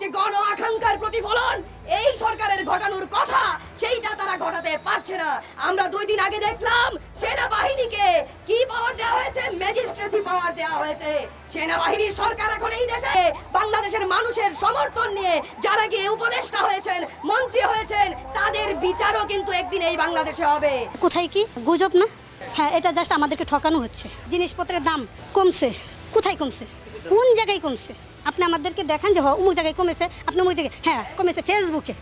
যে গণ আকাঙ্ক্ষার প্রতিফলন, এই সরকারের ঘটানোর কথা, সেইটা তারা ঘটাতে পারছে না। আমরা দুই দিন আগে দেখলাম, সেনাবাহিনীকে কি পাওয়ার দেওয়া হয়েছে? ম্যাজিস্ট্রেসি পাওয়ার দেওয়া হয়েছে। সেনাবাহিনীর সরকার এখন এই দেশে। বাংলাদেশের মানুষের সমর্থন নিয়ে যারা গিয়ে উপদেষ্টা হয়েছেন, মন্ত্রী হয়েছেন, তাদের বিচারও কিন্তু একদিন এই বাংলাদেশে হবে। কোথায় কি? গুজব না? হ্যাঁ এটা জাস্ট আমাদেরকে ঠকানো হচ্ছে। জিনিসপত্রের দাম কমছে। কোথায় কমছে? কোন জায়গায় কমছে? আপনি আমাদেরকে দেখান যে হ অমুক জায়গায় কমেছে আপনি অমুক জায়গায় হ্যাঁ কমেছে ফেসবুকে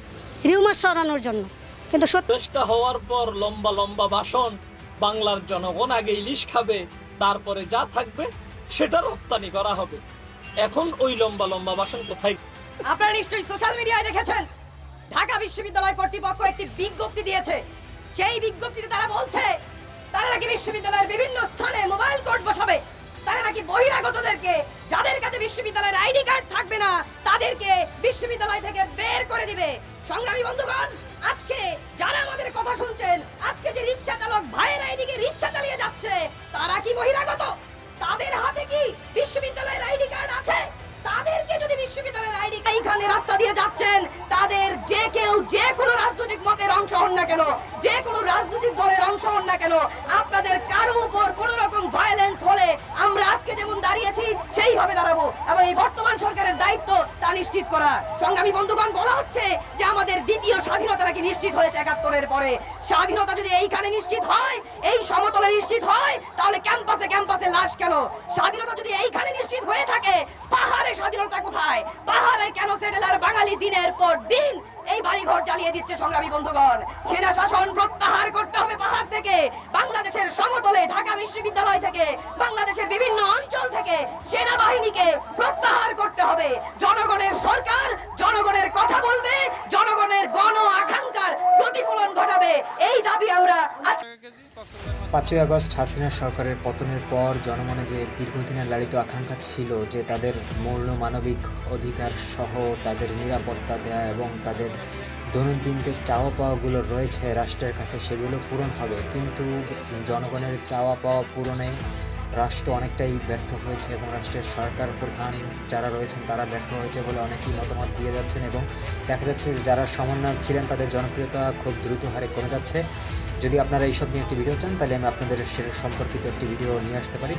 রিউমার সরানোর জন্য। কিন্তু সত্যি চেষ্টা হওয়ার পর লম্বা লম্বা ভাষণ বাংলার জনগণ আগে ইলিশ খাবে তারপরে যা থাকবে সেটা রপ্তানি করা হবে। এখন ওই লম্বা লম্বা ভাষণ কোথায়? আপনারা নিশ্চয়ই সোশ্যাল মিডিয়ায় দেখেছেন ঢাকা বিশ্ববিদ্যালয় কর্তৃপক্ষ একটি বিজ্ঞপ্তি দিয়েছে। সেই বিজ্ঞপ্তিতে তারা বলছে তারা নাকি বিশ্ববিদ্যালয়ের বিভিন্ন স্থানে মোবাইল কোর্ট বসাবে তারা নাকি বহিরাগতদেরকে যাদের বিশ্ববিদ্যালয়ের আইডি কার্ড থাকবে না, তাদেরকে বিশ্ববিদ্যালয় থেকে বের করে দিবে। সংগ্রামী বন্ধুগণ, আজকে যারা আমাদের কথা শুনছেন, আজকে যে রিক্সা চালক রিক্সা চালিয়ে যাচ্ছে, তারা কি বহিরাগত? তাদের হাতে কি বিশ্ববিদ্যালয়ের আইডি কার্ড আছে? তাদেরকে যদি বিশ্ববিদ্যালয়ের আইডি এইখানে রাস্তা দিয়ে যাচ্ছেন, তাদের যে কেউ যে কোনো রাজনৈতিক মতের অংশ হন না কেন, যে কোনো রাজনৈতিক দলের অংশ হন না কেন, আপনাদের কারও উপর কোনো সেইভাবে দাঁড়াবো? এবং এই বর্তমান সরকারের দায়িত্ব তা নিশ্চিত করা। সংগ্রামী বন্ধুগণ, বলা হচ্ছে যে আমাদের দ্বিতীয় স্বাধীনতা নাকি নিশ্চিত হয়েছে একাত্তরের পরে। স্বাধীনতা যদি এইখানে নিশ্চিত হয়, এই সমতলে নিশ্চিত হয়, তাহলে ক্যাম্পাসে ক্যাম্পাসে লাশ কেন? স্বাধীনতা যদি এইখানে নিশ্চিত হয়ে থাকে, পাহাড়ে স্বাধীনতা কোথায়? পাহাড়ে কেন সেটেলার বাঙালি দিনের পর দিন এই বাড়িঘর জ্বালিয়ে দিচ্ছে সংগ্রামী বন্ধুগণ? সেনা শাসন প্রত্যাহার করতে হবে পাহাড় থেকে। বাংলাদেশের সমতলে, ঢাকা বিশ্ববিদ্যালয় থেকে বাংলাদেশের বিভিন্ন অঞ্চল থেকে সেনাবাহিনীকে প্রত্যাহার করতে হবে জনগণের সরকার জনগণের কথা বলবে জনগণের গণ আকাঙ্ক্ষার প্রতিফলন ঘটাবে এই দাবি আমরা। পাঁচই আগস্ট হাসিনা সরকারের পতনের পর জনমনে যে দীর্ঘদিনের লালিত আকাঙ্ক্ষা ছিল, যে তাদের মূল্য মানবিক অধিকার সহ তাদের নিরাপত্তা দেয়া এবং তাদের দৈনন্দিন যে চাওয়া পাওয়াগুলো রয়েছে রাষ্ট্রের কাছে, সেগুলো পূরণ হবে। কিন্তু জনগণের চাওয়া পাওয়া পূরণে রাষ্ট্র অনেকটাই ব্যর্থ হয়েছে এবং রাষ্ট্রের সরকার প্রধান যারা রয়েছেন তারা ব্যর্থ হয়েছে বলে অনেকেই মতামত দিয়ে যাচ্ছেন এবং দেখা যাচ্ছে যে যারা সমন্বয়ক ছিলেন তাদের জনপ্রিয়তা খুব দ্রুত হারে কমে যাচ্ছে। যদি আপনারা এইসব নিয়ে একটি ভিডিও চান, তাহলে আমি আপনাদের সম্পর্কিত একটি ভিডিও নিয়ে আসতে পারি।